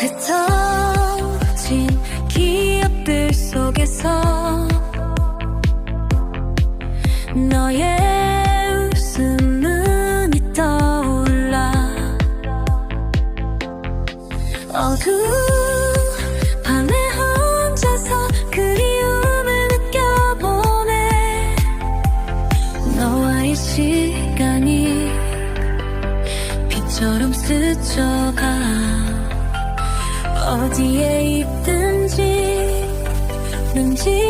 흩어진 기억들 속에서 너의 웃음은 떠올라 어두운 시간이 빛처럼 스쳐가 어디에 있든지 왠지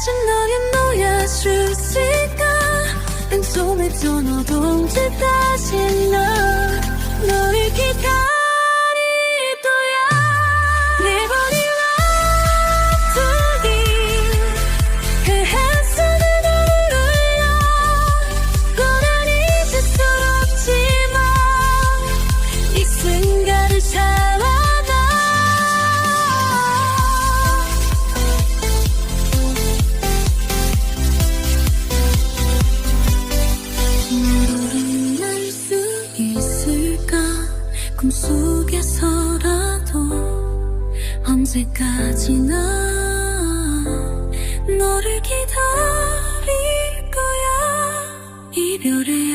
다시 너를 놓여줄까? 왼손에 전화도 언제 다시 나 너를 기다릴 꿈속에서라도 언제까지나 너를 기다릴 거야. 이별의